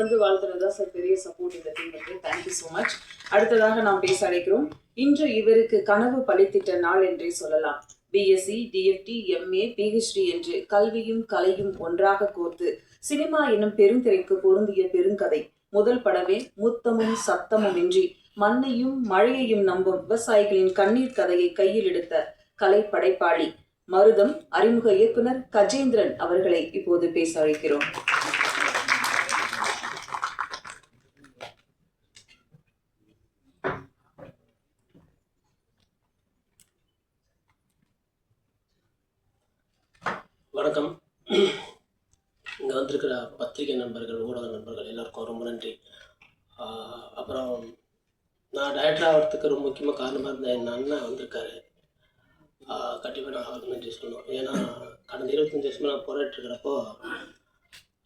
வந்து வாழ்த்துறது தான் சார் பெரிய சப்போர்ட் இந்த டீமுக்கு தேங்க்யூ ஸோ மச் அடுத்ததாக நாம் பேச அழைக்கிறோம். இன்று இவருக்கு கனவு பழித்திட்ட நாள் என்றே சொல்லலாம். பிஎஸ்சி டிஎஃப்டி எம்ஏ பிஹெச்டி என்று கல்வியும் கலையும் ஒன்றாக கோர்த்து சினிமா எனும் பெருந்திரைக்கு பொருந்திய பெருங்கதை. முதல் படமே முத்தமும் சத்தமும் இன்றி மண்ணையும் மழையையும் நம்பும் விவசாயிகளின் கண்ணீர் கதையை கையில் எடுத்த கலை படைப்பாளி. மருதம் அறிமுக இயக்குனர் கஜேந்திரன் அவர்களை இப்போது பேச அழைக்கிறோம். வணக்கம். இங்கே வந்திருக்கிற பத்திரிகை நண்பர்கள் ஊடக நண்பர்கள் எல்லாருக்கும் ரொம்ப நன்றி. அப்புறம் நான் டைரக்டர் ஆகிறதுக்கு ரொம்ப முக்கியமாக காரணமாக இருந்த என் அண்ணன் வந்திருக்காரு. கண்டிப்பாக நான் அவருக்கு நன்றி சொல்லணும். ஏன்னா கடந்த இருபத்தஞ்சி வருஷமாக நான் போராடிட்டு இருக்கிறப்போ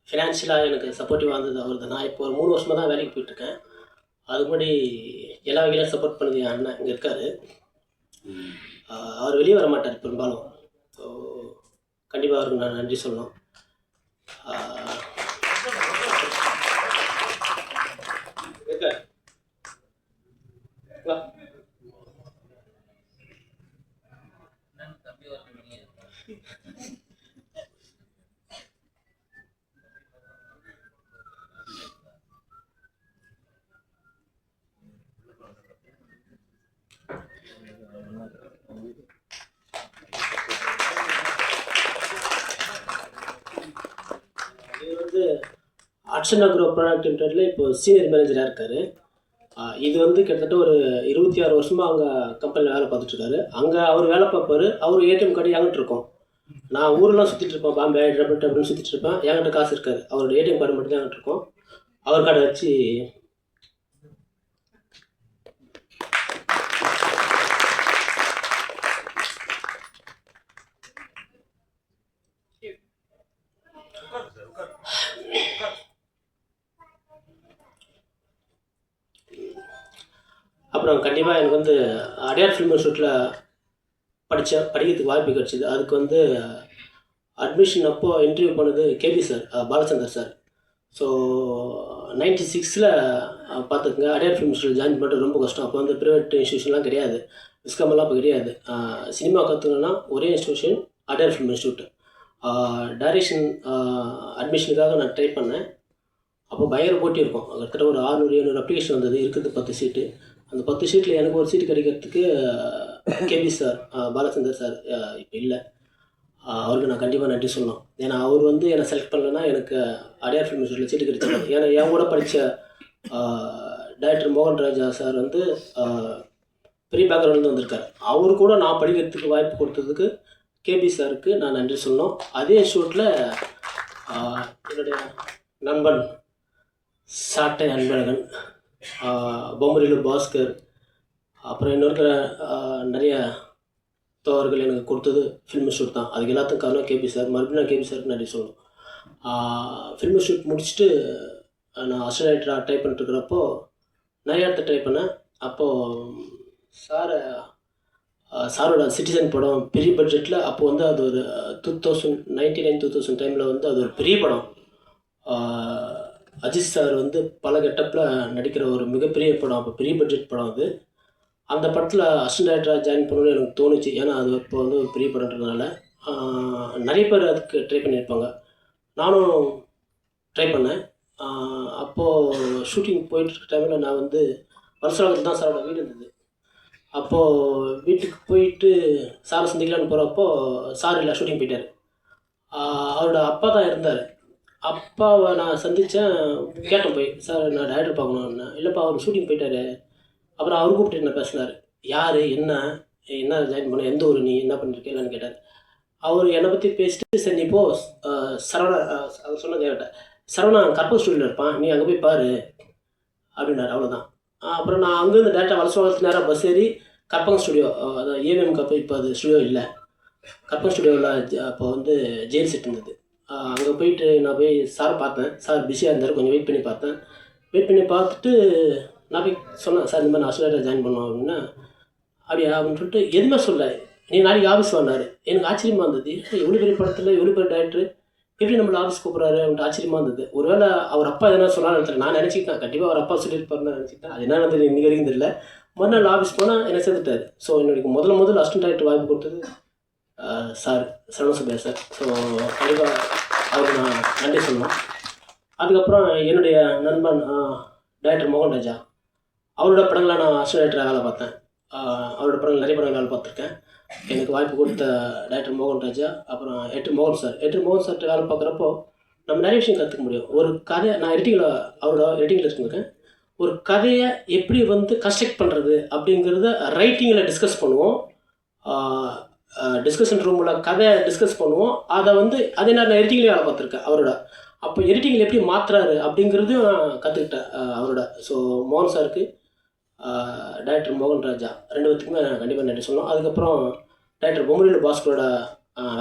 ஃபினான்ஷியலாக எனக்கு சப்போர்ட்டிவாக இருந்தது அவர் தான் நான் இப்போ ஒரு மூணு வருஷமாக தான் வேலைக்கு போயிட்டுருக்கேன். அது எல்லா வகையிலும் சப்போர்ட் பண்ணது என் அண்ணன். இங்கே இருக்கார். அவர் வெளியே வர மாட்டார் பெரும்பாலும். கண்டிப்பாக அவருக்கு நான் நன்றி சொல்லணும் ஆஹ் இருக்கார். வா. இவர் வந்து ஆக்ஷன் அக்ரோ ப்ராடக்ட் லிமிடெட்ல இப்போ சீனியர் மேனேஜராக இருக்கார். இது வந்து கிட்டத்தட்ட ஒரு இருபத்தி ஆறு வருஷமாக அங்கே கம்பெனியில் வேலை பார்த்துட்ருக்காரு அங்கே அவர் வேலை பார்ப்பாரு. அவர் ஏடிஎம் கார்டு என்கிட்ட இருக்கும். நான் ஊரெலாம் சுற்றிட்டு இருப்பேன். பாம்பே டபுள் டபுள்னு சுற்றிட்டு இருப்பேன். என்கிட்ட காசு இருக்காரு அவரோட ஏடிஎம் கார்டு மட்டும் தான் என்கிட்ட இருக்கும். அவர் கார்டை வச்சு அப்புறம் கண்டிப்பாக எனக்கு வந்து அடையார் ஃபிலிம் இன்ஸ்டியூட்டில் படித்தேன் படிக்கிறதுக்கு வாய்ப்பு கிடச்சிது. அதுக்கு வந்து அட்மிஷன் அப்போது இன்டர்வியூ பண்ணது KB sir Balachander sir. So ninety சிக்ஸில் பார்த்துக்குங்க. அடையார் ஃபிலிம் இன்ஸ்டியூட் ஜாயின் பண்ணுறது ரொம்ப கஷ்டம். அப்போ வந்து ப்ரைவேட் இன்ஸ்டியூஷன்லாம் கிடையாது. விஸ்காமெல்லாம் அப்போ கிடையாது. சினிமா கற்றுக்கணுன்னா ஒரே institution Adyar film institute direction அட்மிஷனுக்காக நான் ட்ரை பண்ணேன். அப்போ பயங்கர போட்டி இருக்கும். கிட்டத்தட்ட ஒரு ஆறுநூறு எழுநூறு அப்ளிகேஷன் வந்தது. இருக்குது பத்து சீட்டு அந்த பத்து சீட்டில் எனக்கு ஒரு சீட்டு கிடைக்கிறதுக்கு கேபி சார் பாலச்சந்தர் சார் இப்போ இல்லை. அவருக்கு நான் கண்டிப்பாக நன்றி சொல்லணும். ஏன்னா அவர் வந்து என்னை செலக்ட் பண்ணலன்னா எனக்கு அடையார் ஃபிலிம் இன்ஸ்டியூட்டில் சீட்டு கிடைச்சிருக்கு ஏன்னா என் கூட படித்த டைரக்டர் மோகன் ராஜா சார் வந்து பெரிய பேக்ரவுண்ட்லேருந்து வந்திருக்காரு. அவர் கூட நான் படிக்கிறதுக்கு வாய்ப்பு கொடுத்ததுக்கு கேபி சாருக்கு நான் நன்றி சொல்லணும். அதே ஷூட்டில் என்னுடைய நண்பன் சாட்டை அன்பழகன். பொம்மரிலு பாஸ்கர் அப்புறம் இன்னொருத்தர நிறைய தோழர்கள் எனக்கு கொடுத்தது ஃபில்ம் ஷூட் தான். அதுக்கு எல்லாத்துக்கும் காரணம் கேபி சார். மறுபடியும் நான் கேபி சாருக்கு நன்றி சொல்லணும். ஃபில்ம் ஷூட் முடிச்சுட்டு நான் அசிஸ்டன்ட் ட்ரை பண்ணிட்டுருக்கிறப்போ நிறைய இடத்த ட்ரை பண்ணேன். அப்போது சாரை சாரோட சிட்டிசன் படம் பெரிய பட்ஜெட்டில் அப்போது வந்து அது ஒரு two thousand ninety nine two thousand டைமில் வந்து அது ஒரு பெரிய படம். அஜித் சார் வந்து பல கெட்டப்பில் நடிக்கிற ஒரு மிகப்பெரிய படம் அப்போ பெரிய பட்ஜெட் படம் அது. அந்த படத்தில் அசிஸ்டன்ட் டேரக்டராக ஜாயின் பண்ணணும்னு எனக்கு தோணுச்சு. ஏன்னா அது இப்போ வந்து ஒரு பெரிய படம்ன்றதுனால நிறைய பேர் அதுக்கு ட்ரை பண்ணியிருப்பாங்க. நானும் ட்ரை பண்ணேன். அப்போது ஷூட்டிங் போயிட்டு இருக்க டைமில் நான் வந்து வருஷத்தில் தான் சாரோட வீடு இருந்தது. அப்போது வீட்டுக்கு போயிட்டு சாரை சந்திக்கலான்னு போகிறப்போ சார் இல்லை ஷூட்டிங் போயிட்டார். அவரோட அப்பா தான் இருந்தார். அப்பாவை நான் சந்தித்தேன் கேட்டேன் போய் சார் நான் டைரக்டர் பார்க்கணும்னா. இல்லைப்பா அவர் ஷூட்டிங் போயிட்டாரு. அப்புறம் அவர் கூப்பிட்டு என்ன பேசினார். யார்? என்ன? என்ன ஜாயின் பண்ண? எந்த ஊர் நீ? என்ன பண்ணிருக்க என்னன்னு கேட்டார். அவர் என்னை பற்றி பேசிட்டு சரி நீ போ. சரவணா அவர் சொன்னது கேட்டேன். சரவணா கற்பூர் ஸ்டூடியோவில் இருப்பான். நீ அங்கே போய் பாரு. அப்படின்னாரு. அவ்வளோதான் அப்புறம் நான் அங்கேருந்து டேரக்டாக வளர்ச்சி வளர்த்து நேராக பஸ் ஏறி கற்பகம் ஸ்டுடியோ அதான் ஏவிஎம் கப்போ இப்போ அது ஸ்டுடியோ இல்லை. கற்பகம் ஸ்டுடியோவில் அப்போ வந்து ஜெயில் செட் இருந்தது. அங்கே போயிட்டு நான் போய் சார் பார்த்தேன். சார் பிஸியாக இருந்தார். கொஞ்சம் வெயிட் பண்ணி பார்த்தேன். வெயிட் பண்ணி பார்த்துட்டு நான் போய் சொன்னேன் சார் இந்த மாதிரி நான் அசுலேட்டர் ஜாயின் பண்ணோம் அப்படின்னா. அப்படியா? அப்படின்னு சொல்லிட்டு எதுவுமே சொல்ல நீ நாளைக்கு ஆஃபீஸ் வந்தார் எனக்கு ஆச்சரியமாக இருந்தது. இவ்வளோ பெரிய படத்தில் இவ்வளோ பெரிய டேரக்டர் எப்படி நம்மளை ஆஃபீஸ் கூப்பிட்றாரு? அப்படின்ட்டு ஆச்சரியமாக இருந்தது. ஒருவேளை அவர் அப்பா எதனா சொன்னாலும் தெரியல நான் நினச்சிக்கிட்டேன் கண்டிப்பாக அவர் அப்பா சொல்லியிருப்பாருன்னு நினச்சிக்கிட்டேன் அது என்ன நடந்தது இன்னைக்கு வரைக்கும் தெரியல. மறுநாள் ஆஃபீஸ் போனால் என்ன சேர்த்துட்டாரு. ஸோ என்னுடைய முதல்ல முதல்ல அசிஸ்டன்ட் டேரக்டர் வாய்ப்பு கொடுத்தது sir sir Saravanasubbiah sir so கண்டிப்பாக அவருக்கு நான் நன்றி சொல்லணும். அதுக்கப்புறம் என்னுடைய நண்பன் டைரக்டர் மோகன் ராஜா அவரோட படங்களை நான் அசிஸ்டன்ட் டைரக்டராக வேலை பார்த்தேன். அவரோட படங்கள் நிறைய படங்கள் வேலை பார்த்துருக்கேன். எனக்கு வாய்ப்பு கொடுத்த டைரக்டர் மோகன் ராஜா அப்புறம் எட்டு மோகன் சார் எட்டு மோகன் சார்கிட்ட வேலை பார்க்குறப்போ நம்ம நிறைய விஷயம் கற்றுக்க முடியும். ஒரு கதை நான் எடிட்டிங்கில் அவரோட எடிட்டிங்கில் இருந்திருக்கேன் ஒரு கதையை எப்படி வந்து கன்ஸ்ட்ரக்ட் பண்ணுறது அப்படிங்கிறத ரைட்டிங்கில் டிஸ்கஸ் பண்ணுவோம். டிஸ்கஷன் ரூமில் கதையை டிஸ்கஸ் பண்ணுவோம். அதை வந்து அதே நான் எடிட்டிங்லேயும் வேலை பார்த்துருக்கேன் அவரோட. அப்போ எடிட்டிங்கில் எப்படி மாற்றுறாரு அப்படிங்கிறதையும் நான் கற்றுக்கிட்டேன் அவரோட. ஸோ மோகன் சாருக்கு டைரக்டர் மோகன் ராஜா ரெண்டு பேத்துக்குமே நான் கண்டிப்பாக நன்றி சொல்லணும். அதுக்கப்புறம் டைரக்டர் பொம்மலில் பாஸ்கரோட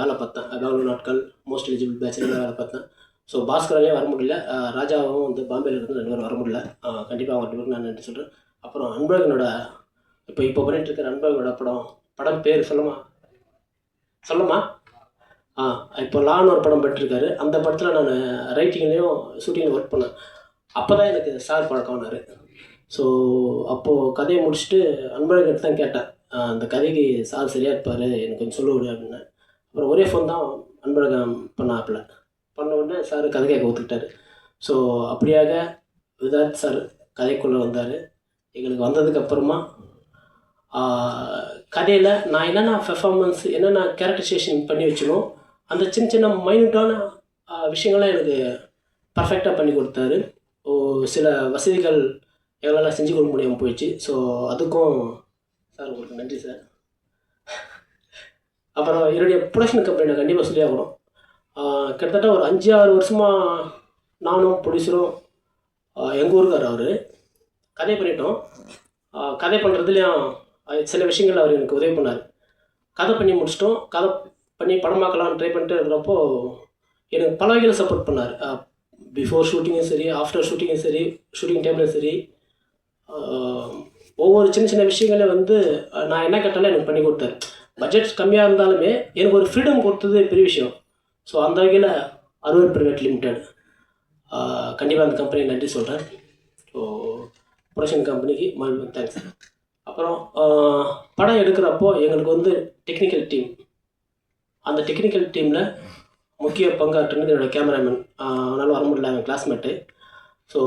வேலை பார்த்தேன். பெங்களூர் நாட்கள் மோஸ்ட் எலிஜிபிள் பேச்சில் வேலை பார்த்தேன். ஸோ பாஸ்கராலையும் வர முடியல. ராஜாவும் வந்து பாம்பேல இருந்து ரெண்டு பேரும் வர முடியல. கண்டிப்பாக அவங்க ரெண்டு பேரும் நான் நன்றி சொல்கிறேன் அப்புறம் அன்பழகனோட இப்போ இப்போ பண்ணிகிட்டு இருக்கிற அன்பழகனோட படம் படம் பேர் சொல்லுமா? சொல்லுமா ஆ இப்போ லான்னு ஒரு படம் பெற்றிருக்காரு. அந்த படத்தில் நான் ரைட்டிங்லேயும் ஷூட்டிங்லையும் ஒர்க் பண்ணேன். அப்போ தான் எனக்கு சார் பழக்கம்னாரு ஸோ அப்போது கதையை முடிச்சுட்டு அன்பழகன் தான் கேட்டேன். அந்த கதைக்கு சார் சரியாக இருப்பார் எனக்கு கொஞ்சம் சொல்ல விடு அப்படின்னேன் அப்புறம் ஒரே ஃபோன் தான் அன்பழகம் பண்ணாப்புல. பண்ண உடனே சார் கதை கேட்க ஒத்துக்கிட்டாரு. ஸோ அப்படியாக விதாத் சார் கதைக்குள்ளே வந்தார். எங்களுக்கு வந்ததுக்கு அப்புறமா கதையில் நான் என்னென்ன பெர்ஃபார்மன்ஸ் என்னென்ன கேரக்டரைசேஷன் பண்ணி வச்சனோ அந்த சின்ன சின்ன மைன்யூட்டான விஷயங்கள்லாம் எனக்கு பர்ஃபெக்டாக பண்ணி கொடுத்தாரு. ஓ சில வசதிகள் எங்களால் செஞ்சு கொடுக்க முடியாமல் போயிடுச்சு. ஸோ அதுக்கும் சார் உங்களுக்கு நன்றி சார். அப்புறம் என்னுடைய ப்ரொடக்ஷன் கம்பெனி நான் கண்டிப்பாக சொல்லி ஆகணும். கிட்டத்தட்ட ஒரு அஞ்சு ஆறு வருஷமாக நானும் ப்ரொடியூசரும் எங்கள் ஊருக்கார் அவர். கதை பண்ணிட்டோம். கதை பண்ணுறதுலேயும் சில விஷயங்கள் அவர் எனக்கு உதவி பண்ணார். கதை பண்ணி முடிச்சிட்டோம். கதை பண்ணி படமாக்கலாம்னு ட்ரை பண்ணிட்டு இருக்கிறப்போ எனக்கு பல வகையில் சப்போர்ட் பண்ணார். பிஃபோர் ஷூட்டிங்கும் சரி ஆஃப்டர் ஷூட்டிங்கும் சரி ஷூட்டிங் டைம்லையும் சரி ஒவ்வொரு சின்ன சின்ன விஷயங்களையும் வந்து நான் என்ன கேட்டாலும் எனக்கு பண்ணி கொடுத்தாரு. பட்ஜெட் கம்மியாக இருந்தாலுமே எனக்கு ஒரு ஃப்ரீடம் கொடுத்தது பெரிய விஷயம். ஸோ அந்த வகையில் அறுவர் ப்ரைவேட் லிமிடெட் கண்டிப்பாக அந்த கம்பெனி நன்றி சொல்கிறேன் ஸோ ப்ரொடக்ஷன் கம்பெனிக்கு மறுபடியும் தேங்க்ஸ் அப்புறம் படம் எடுக்கிறப்போ எங்களுக்கு வந்து டெக்னிக்கல் டீம் அந்த டெக்னிக்கல் டீமில் முக்கிய பங்காற்றினது என்னோடய கேமராமேன் அவனால் வர முடியல அவன் கிளாஸ்மேட்டு ஸோ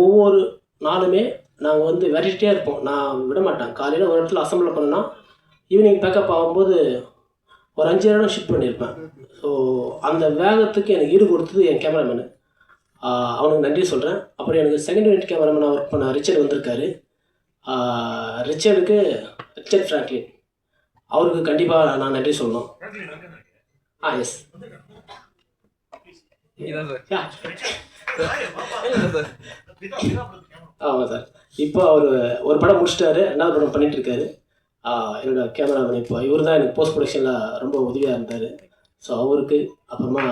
ஒவ்வொரு நாளுமே நாங்கள் வந்து வெரைட்டியாக இருப்போம். நான் விட மாட்டேன். காலையில் ஒரு இடத்துல அசம்பிள் பண்ணேன்னா ஈவினிங் பேக்கப் ஆகும்போது ஒரு அஞ்சு நேரம் ஷிஃப்ட் பண்ணியிருப்பேன். ஸோ அந்த வேகத்துக்கு எனக்கு ஈடு கொடுத்தது என் கேமராமேனு அவனுக்கு நன்றி சொல்கிறேன் அப்புறம் எனக்கு செகண்ட் யூனிட் கேமராமேனாக ஒர்க் பண்ண ரிச்சர்ட் வந்திருக்காரு. ரிச்சர்டுக்கு ரிச்சர்ட் ஃப்ராங்க்லின். அவருக்கு கண்டிப்பாக நான் நன்றி சொல்லணும். ஆ எஸ் ஆமாம் சார். இப்போ அவர் ஒரு படம் முடிச்சிட்டாரு. ரெண்டாவது படம் பண்ணிட்டு இருக்காரு. ஆஹ் என்னோட கேமராமேன் இப்போ. இவர் தான் எனக்கு போஸ்ட் ப்ரொடக்ஷனில் ரொம்ப உதவியாக இருந்தார். ஸோ அவருக்கு அப்புறமா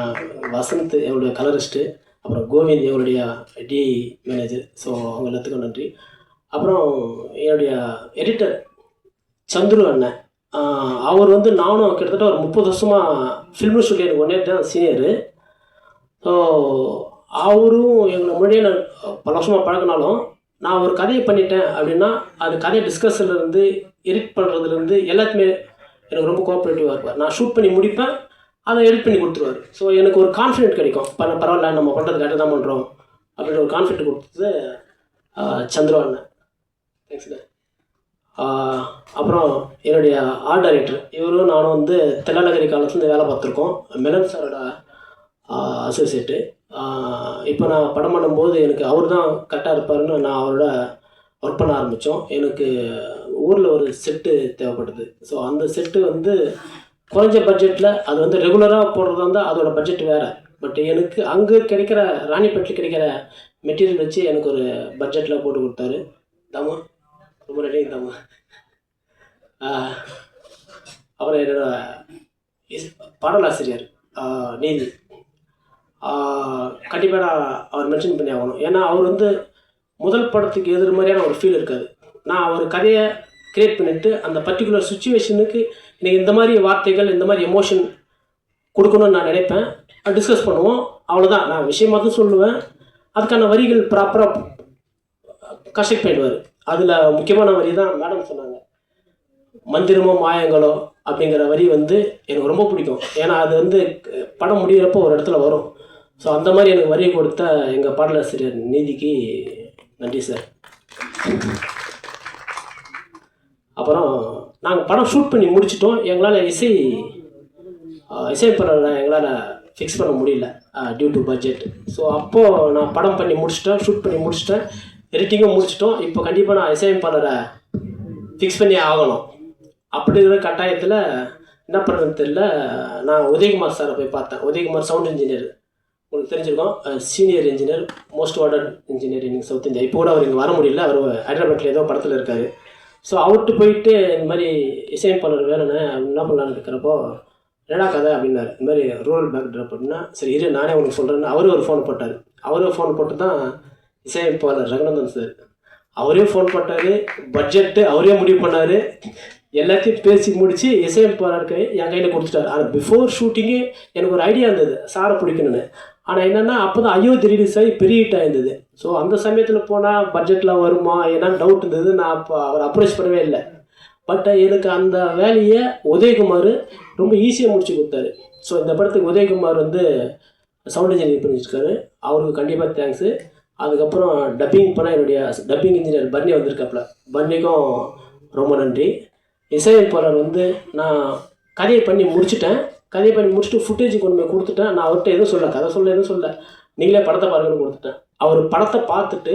வசந்த் என்னுடைய கலரிஸ்ட்டு அப்புறம் கோவிந்த் எங்களுடைய டி மேனேஜர் ஸோ அவங்க எல்லாத்துக்கும் நன்றி. அப்புறம் என்னுடைய எடிட்டர் சந்துரு அண்ணன். அவர் வந்து நானும் கிட்டத்தட்ட ஒரு முப்பது வருஷமாக ஃபில்ம் ஸ்டுடியோ எனக்கு ஒன்றே தான் சீனியரு ஸோ அவரும் எங்களை மொழியை நான் பல வருஷமாக பழகினாலும் நான் ஒரு கதையை பண்ணிட்டேன் அப்படின்னா அது கதையை டிஸ்கஷன்லேருந்து எடிட் பண்ணுறதுலேருந்து எல்லாத்துமே எனக்கு ரொம்ப கோஆப்ரேட்டிவாக இருப்பார். நான் ஷூட் பண்ணி முடிப்பேன் அதை எடிட் பண்ணி கொடுத்துருவார். ஸோ எனக்கு ஒரு கான்ஃபிடென்ட் கிடைக்கும். பண்ண பரவாயில்ல நம்ம பண்ணுறது கரெக்டாக தான் பண்ணுறோம் அப்படின்ற ஒரு கான்ஃபிடென்ட் கொடுத்தது சந்திரவாண்ணன் தேங்க்ஸ்ண்ணே அப்புறம் என்னுடைய ஆர்ட் டைரக்டர் இவரும் நானும் வந்து தெல்லாநகரி காலத்துலேருந்து வேலை பார்த்துருக்கோம். மெலன் சாரோட அசோசியேட்டு இப்போ நான் படம் பண்ணும்போது எனக்கு அவர் தான் கரெக்டாக இருப்பாருன்னு நான் அவரோட ஒர்க் பண்ண ஆரம்பித்தோம் எனக்கு ஊரில் ஒரு செட்டு தேவைப்படுது ஸோ அந்த செட்டு வந்து குறைஞ்ச பட்ஜெட்டில் அது வந்து ரெகுலராக போடுறதா இருந்தால் அதோட பட்ஜெட் வேறு. பட் எனக்கு அங்கே கிடைக்கிற ராணிப்பேட்டில் கிடைக்கிற மெட்டீரியல் வச்சு எனக்கு ஒரு பட்ஜெட்டில் போட்டு கொடுத்தாரு. தாமா ரொம்ப நன்றி தாமா அப்புறம் என்னோட பாடலாசிரியர் நீதி. கண்டிப்பாக நான் அவர் மென்ஷன் பண்ணி ஆகணும். ஏன்னா அவர் வந்து முதல் படத்துக்கு எதிர் மாதிரியான ஒரு ஃபீல் இருக்காது. நான் அவர் கதையை கிரியேட் பண்ணிவிட்டு அந்த பர்டிகுலர் சுச்சுவேஷனுக்கு எனக்கு இந்த மாதிரி வார்த்தைகள் இந்த மாதிரி எமோஷன் கொடுக்கணும்னு நான் நினைப்பேன். டிஸ்கஸ் பண்ணுவோம். அவ்வளோதான் நான் விஷயமா தான் சொல்லுவேன். அதுக்கான வரிகள் ப்ராப்பராக கஷெக்ட் பண்ணிடுவார் அதில் முக்கியமான வரி தான் மேடம் சொன்னாங்க. மந்திரமோ மாயங்களோ அப்படிங்கிற வரி வந்து எனக்கு ரொம்ப பிடிக்கும். ஏன்னா அது வந்து படம் முடிகிறப்போ ஒரு இடத்துல வரும். ஸோ அந்த மாதிரி எனக்கு வரி கொடுத்த எங்கள் பாடலாசிரியர் நீதிக்கு நன்றி சார் அப்புறம் நாங்கள் படம் ஷூட் பண்ணி முடிச்சிட்டோம். எங்களால் இசை ஆஹ், எங்களால் ஃபிக்ஸ் பண்ண முடியல டியூ டு பட்ஜெட் ஸோ அப்போது நான் படம் பண்ணி முடிச்சிட்டேன் ஷூட் பண்ணி முடிச்சிட்டேன். எடிட்டிங்கும் முடிச்சிட்டோம். இப்போ கண்டிப்பாக நான் இசையமைப்பாளரை ஃபிக்ஸ் பண்ணி ஆகணும். அப்படிங்கிற கட்டாயத்தில் என்ன பண்ணுறதுன்னு தெரில நான் உதயகுமார் சாரை போய் பார்த்தேன். உதயகுமார் சவுண்ட் இன்ஜினியர் உங்களுக்கு தெரிஞ்சிருக்கோம். Senior engineer most awarded engineer in South India இப்போ கூட அவர் இங்கே வர முடியல. அவர் ஹைதராபாத்தில் ஏதோ படத்தில் இருக்கார். ஸோ அவர்கிட்ட போயிட்டு இந்த மாதிரி இசையமைப்பாளர் வேணும்னு என்ன பண்ணலான்னு இருக்கிறப்போ என்னடா கதை? அப்படின்னாரு. இந்த மாதிரி ரூரல் பேக்ட்ராப் அப்படின்னா சரி இரு நானே உனக்கு சொல்கிறேன்னு அவரும் ஒரு ஃபோன் போட்டார். அவரும் ஃபோன் போட்டு தான் இசையமைப்பாளர் ரங்கநந்தன் சார். அவரே ஃபோன் பண்ணார் பட்ஜெட்டு அவரே முடிவு பண்ணார். எல்லாத்தையும் பேசி முடித்து இசையமைப்பாளருக்கு என் கையில் கொடுத்துட்டாரு. ஆனால் பிஃபோர் ஷூட்டிங்கு எனக்கு ஒரு ஐடியா இருந்தது சாரை பிடிக்கணும்னு. ஆனால் என்னென்னா அப்போ தான் அயோத்தி ரிலீஸ் ஆகி பெரிய ஹிட்டாக இருந்தது ஸோ அந்த சமயத்தில் போனால் பட்ஜெட்டில் வருமா என்னன்னு டவுட் இருந்தது. நான் அப்போ அவர் அப்ரோச் பண்ணவே இல்லை. பட் எனக்கு அந்த வேலையை உதயகுமார் ரொம்ப ஈஸியாக முடிச்சு கொடுத்தாரு. ஸோ இந்த படத்துக்கு உதயகுமார் வந்து சவுண்ட் இன்ஜினியர் பண்ணியிருக்காரு அவருக்கு கண்டிப்பாக தேங்க்ஸு அதுக்கப்புறம் டப்பிங் பண்ணால் என்னுடைய டப்பிங் இன்ஜினியர் பர்னி வந்திருக்காப்புல. பர்னிக்கும் ரொம்ப நன்றி. இசையமைப்பாளர் வந்து நான் கதையை பண்ணி முடிச்சுட்டேன். கதையை பண்ணி முடிச்சுட்டு ஃபுட்டேஜ் கொண்டு போய் கொடுத்துட்டேன். நான் அவர்கிட்ட எதுவும் சொல்ல கதை சொல்ல எதுவும் சொல்ல நீங்களே படத்தை பாருங்கன்னு கொடுத்துட்டேன். அவர் படத்தை பார்த்துட்டு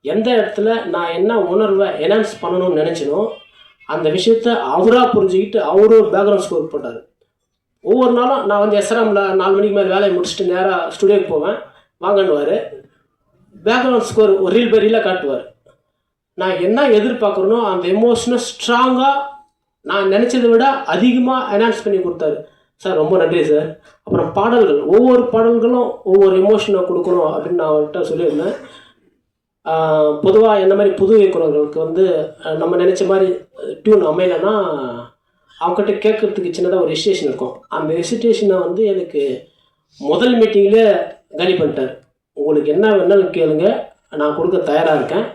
எந்த இடத்துல நான் என்ன உணர்வை என்ஹான்ஸ் பண்ணணும்னு நினச்சினோ அந்த விஷயத்த அவராக புரிஞ்சுக்கிட்டு அவரும் பேக்ரவுண்ட் ஸ்கோர் போட்டார். ஒவ்வொரு நாளும் நான் வந்து எஸ்ஆர்எம்ல நாலு மணிக்கு மேலே வேலையை முடிச்சுட்டு நேராக ஸ்டுடியோக்கு போவேன். வாங்கன்னுவார். பேக்ரவுண்ட் ஸ்கோர் ஒரு ரீல் பை ரீலாக காட்டுவார். நான் என்ன எதிர்பார்க்குறேனோ அந்த எமோஷனை ஸ்ட்ராங்காக நான் நினச்சதை விட அதிகமாக என்ஹான்ஸ் பண்ணி கொடுத்தாரு. சார் ரொம்ப நன்றி சார். அப்புறம் பாடல்கள். ஒவ்வொரு பாடல்களும் ஒவ்வொரு எமோஷனை கொடுக்கணும் அப்படின்னு நான் அவர்கிட்ட சொல்லியிருந்தேன். பொதுவாக என்ன மாதிரி புது இயக்குநர்களுக்கு வந்து நம்ம நினச்ச மாதிரி டியூன் அமையலைன்னா அவங்ககிட்ட கேட்குறதுக்கு சின்னதாக ஒரு ஹெசிடேஷன் இருக்கும். அந்த ஹெசிடேஷனை வந்து எனக்கு முதல் மீட்டிங்கில் காலி பண்ணிட்டார். உங்களுக்கு என்ன வேணாலும் கேளுங்க. நான் கொடுக்க தயாராக இருக்கேன்.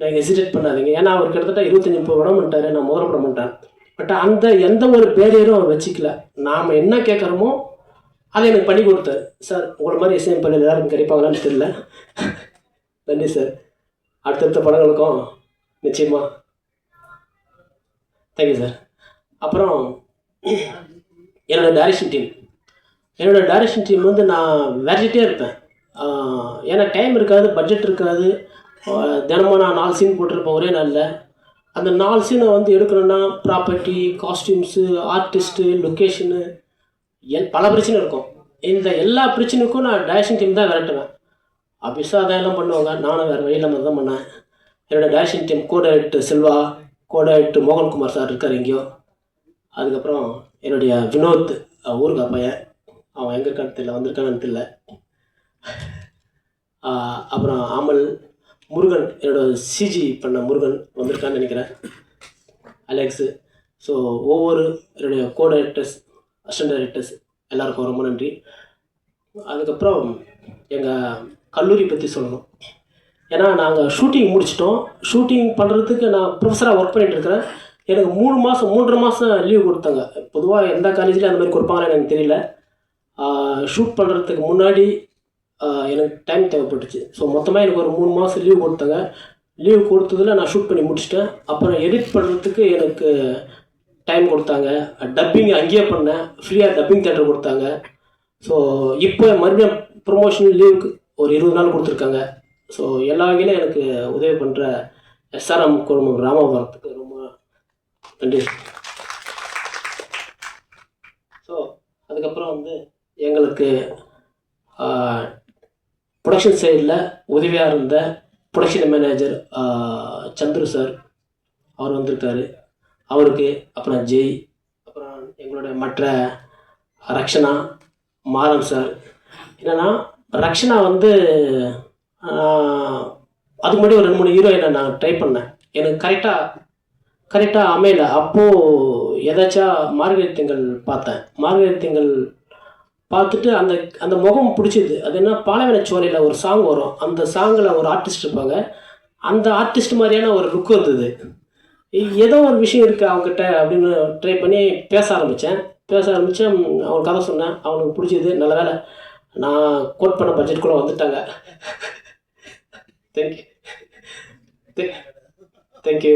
நீங்கள் ஹெசிடேட் பண்ணாதீங்க. ஏன்னா அவர் கிட்டத்தட்ட இருபத்தஞ்சி முப்பது படம் பண்ணிட்டாரு. நான் முதல் படம் பண்ணிட்டேன். பட் அந்த எந்த ஒரு பேரையரும் அவர் வச்சுக்கல. நாம் என்ன கேட்குறோமோ அதை எனக்கு பண்ணி கொடுத்தாரு சார் உங்களை மாதிரி இசையமைப்பாளர் எல்லாருக்கும் கிடைப்பாங்களான்னு தெரியல. நன்றி சார் அடுத்தடுத்த படங்களுக்கும் நிச்சயமாக தேங்க்யூ சார் அப்புறம் என்னோட டைரக்ஷன் டீம் என்னோட டைரக்ஷன் டீம் வந்து நான் விரட்டிகிட்டே இருப்பேன். ஏன்னா டைம் இருக்காது பட்ஜெட் இருக்காது. தினமும் நான் நாலு சீன் போட்டிருப்பேன் ஒரே நாளில். அந்த நாலு சீனை வந்து எடுக்கணும்னா ப்ராப்பர்ட்டி காஸ்டியூம்ஸு ஆர்டிஸ்ட்டு லொக்கேஷனு எல் பல பிரச்சனை இருக்கும். இந்த எல்லா பிரச்சனைக்கும் நான் டேரக்ஷன் டீம் தான் விரட்டுவேன். ஆஃபீஸாக அதெல்லாம் பண்ணுவாங்க. நானும் வேறு வழியில் மாதிரி தான் பண்ணேன். என்னோடய direction team co director Selva co director Mohankumar sir இருக்கார் எங்கேயோ. அதுக்கப்புறம் என்னுடைய வினோத் அஹ் ஊருக்கு பையன். அவன் எங்கே இருக்கான்னு தெரியல வந்திருக்கான்னு தெரியல. அப்புறம் அமல் முருகன் என்னோட சிஜி பண்ண முருகன் வந்திருக்கான்னு நினைக்கிறேன். அலெக்ஸு. ஸோ ஒவ்வொரு என்னுடைய கோ டைரக்டர்ஸ் அசிஸ்டன்ட் டைரக்டர்ஸ் எல்லாருக்கும் ரொம்ப நன்றி. அதுக்கப்புறம் எங்கள் கல்லூரி பற்றி சொல்லணும். ஏன்னா நாங்கள் ஷூட்டிங் முடிச்சிட்டோம். ஷூட்டிங் பண்ணுறதுக்கு நான் ப்ரொஃபஸராக ஒர்க் பண்ணிகிட்டு இருக்கிறேன். எனக்கு மூணு மாதம் மூன்றரை மாதம் லீவ் கொடுத்தாங்க. பொதுவாக எந்த காலேஜ்லேயும் அந்த மாதிரி கொடுப்பாங்கன்னு எனக்கு தெரியல. ஷூட் பண்ணுறதுக்கு முன்னாடி எனக்கு டைம் தேவைப்பட்டுச்சு. ஸோ மொத்தமாக எனக்கு ஒரு மூணு மாதம் லீவ் கொடுத்தாங்க. லீவ் கொடுத்ததில் நான் ஷூட் பண்ணி முடிச்சிட்டேன். அப்புறம் எடிட் பண்ணுறதுக்கு எனக்கு டைம் கொடுத்தாங்க. டப்பிங் அங்கேயே பண்ணேன். ஃப்ரீயாக டப்பிங் தேட்டர் கொடுத்தாங்க. ஸோ இப்போ மறுபடியும் ப்ரொமோஷன் லீவுக்கு ஒரு இருபது நாள் கொடுத்துருக்காங்க. ஸோ எல்லா வகையிலும் எனக்கு உதவி பண்ணுற எஸ்ஆர்எம் குடும்பம் ராமபுரத்துக்கு ரொம்ப நன்றி. ஸோ அதுக்கப்புறம் வந்து எங்களுக்கு ப்ரொடக்ஷன் சைடில் உதவியாக இருந்த ப்ரொடக்ஷன் மேனேஜர் சந்துரு சார் அவர் வந்திருக்காரு. அவருக்கு அப்புறம் ஜெய் அப்புறம் எங்களுடைய மற்ற ரக்ஷனா மாறன் சார் என்னென்னா ரக்ஷனா வந்து அதுக்கு முன்னாடி ஒரு ரெண்டு மூணு ஹீரோயினை நான் ட்ரை பண்ணேன். எனக்கு கரெக்டாக கரெக்டாக அமையலை. அப்போது எதாச்சும் மார்கழி திங்கள் பார்த்தேன். மார்கழி திங்கள் பார்த்துட்டு அந்த அந்த முகம் பிடிச்சிது. அது என்ன பாலைவனச்சோலையில் ஒரு சாங் வரும். அந்த சாங்கில் ஒரு ஆர்டிஸ்ட் இருப்பாங்க. அந்த ஆர்டிஸ்ட் மாதிரியான ஒரு லுக் இருந்தது ஏதோ ஒரு விஷயம் இருக்குது அவங்ககிட்ட அப்படின்னு ட்ரை பண்ணி பேச ஆரம்பித்தேன் பேச ஆரம்பித்தேன் அவன் கதை சொன்னேன். அவனுக்கு பிடிச்சது நல்ல வேலை. நான் கோட் பண்ண பட்ஜெட்குள்ளே வந்துட்டாங்க. தேங்க்யூ தேங்க்யூ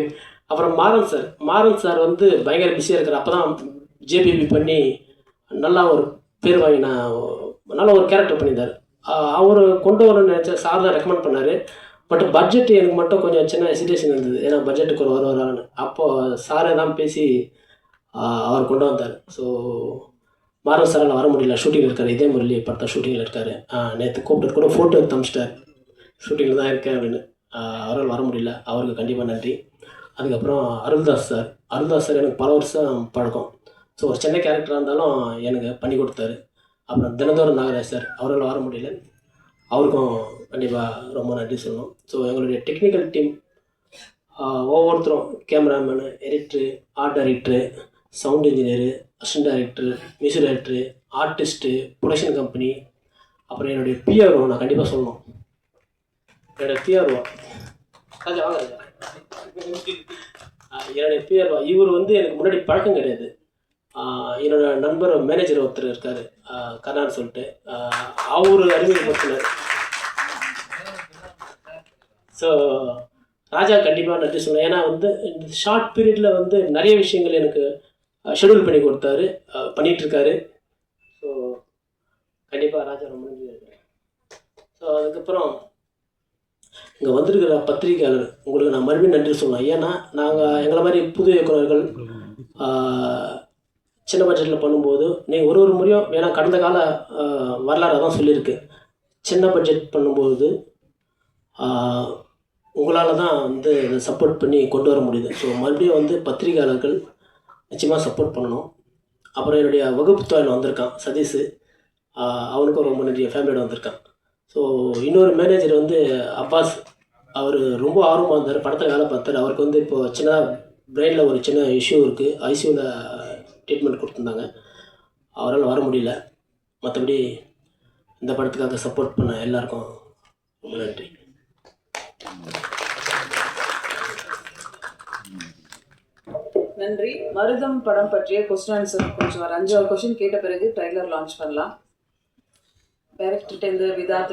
அப்புறம் மாறன் சார் மாறன் சார் வந்து பயங்கர பிஸியாக இருக்கிற அப்போ தான் ஜேபிபி பண்ணி நல்லா ஒரு பேர் வாங்கி நான் நல்ல ஒரு கேரக்டர் பண்ணியிருந்தார். அவர் கொண்டு வரணும்னு நினச்ச சார் தான் ரெக்கமெண்ட் பண்ணார். பட் பட்ஜெட் எனக்கு மட்டும் கொஞ்சம் சின்ன ஹெசிடேஷன் இருந்தது. ஏன்னா பட்ஜெட்டுக்கு ஒரு வர வரான்னு அப்போது சாரே தான் பேசி அவர் கொண்டு வந்தார். ஸோ மாறன் சாரால் வர முடியல. ஷூட்டிங் இருக்கார். இதே முரளி படத்தை ஷூட்டிங்கில் இருக்கார். நேற்று கூப்பிட்டு கூட ஃபோட்டோ எடுத்து அமிச்சிட்டார். ஷூட்டிங்கில் தான் இருக்கேன் அப்படின்னு. அவரால் வர முடியல. அவருக்கு கண்டிப்பாக நன்றி. அதுக்கப்புறம் அருள்தாஸ் சார் அருள்தாஸ் சார் எனக்கு பல வருஷம் பழக்கம். ஸோ ஒரு சின்ன கேரக்டராக இருந்தாலும் எனக்கு பண்ணி கொடுத்தாரு. அப்புறம் தினந்தோறும் நாகராஜ் சார் அவரால் வர முடியல. அவருக்கும் கண்டிப்பாக ரொம்ப நன்றி சொல்லணும். ஸோ எங்களுடைய டெக்னிக்கல் டீம் ஒவ்வொருத்தரும் cameraman editor art director sound engineer assistant director music director artist production company அப்புறம் என்னுடைய பிஆர்ஓ நான் கண்டிப்பாக சொல்லணும். என்னுடைய பிஆர்ஓ ராஜா வாங்க ராஜா. என்னுடைய பிஆர்ஓ இவர் வந்து எனக்கு முன்னாடி பழக்கம் கிடையாது. என்னோடய நண்பர் மேனேஜர் ஒருத்தர் இருக்கார். கர்ணான்னு சொல்லிட்டு. அவர் அறிமுகப்படுத்தினார் ஸோ ராஜா கண்டிப்பாக நன்றி சொன்னேன் ஏன்னா வந்து இந்த ஷார்ட் பீரியடில் வந்து நிறைய விஷயங்கள் எனக்கு ஷெடியூல் பண்ணி கொடுத்தாரு. பண்ணிகிட்ருக்காரு ஸோ கண்டிப்பாக ராஜா ரொம்ப நன்றி ஸோ அதுக்கப்புறம் இங்கே வந்திருக்கிற பத்திரிகையாளர் உங்களுக்கு நான் மறுபடியும் நன்றி சொல்லலாம் ஏன்னா நாங்கள் எங்களை மாதிரி புது இயக்குநர்கள் சின்ன பட்ஜெட்டில் பண்ணும்போது நீங்கள் ஒரு ஒரு முறையும் ஏன்னா கடந்த கால வரலாறு தான் சொல்லியிருக்கு. சின்ன பட்ஜெட் பண்ணும்போது உங்களால் தான் வந்து இதை சப்போர்ட் பண்ணி கொண்டு வர முடியுது. ஸோ மறுபடியும் வந்து பத்திரிகையாளர்கள் நிச்சயமாக சப்போர்ட் பண்ணணும். அப்புறம் என்னுடைய வகுப்பு தொழில் வந்திருக்கான் சதீஷ். அவனுக்கும் ரொம்ப நன்றி ஃபேமிலியோட வந்திருக்கான். ஸோ இன்னொரு மேனேஜர் வந்து அப்பாஸ். அவர் ரொம்ப ஆர்வமாக இருந்தார் படத்தில் வேலை பார்த்தார். அவருக்கு வந்து இப்போது சின்னதாக பிரெயினில் ஒரு சின்ன இஷ்யூ இருக்குது ஐசியூவில் ட்ரீட்மெண்ட் கொடுத்துருந்தாங்க. அவரால் வர முடியல. மற்றபடி இந்த படத்துக்காக சப்போர்ட் பண்ண எல்லாருக்கும் ரொம்ப நன்றி. நன்றி. மருதம் படம் பற்றிய கொஸ்டின் ஆன்சர் கொஞ்சம் ஒரு அஞ்சாறு கொஸ்டின் கேட்ட பிறகு ட்ரைலர் லான்ச் பண்ணலாம். டைரக்டர்கிட்ட இருந்து விதார்த்த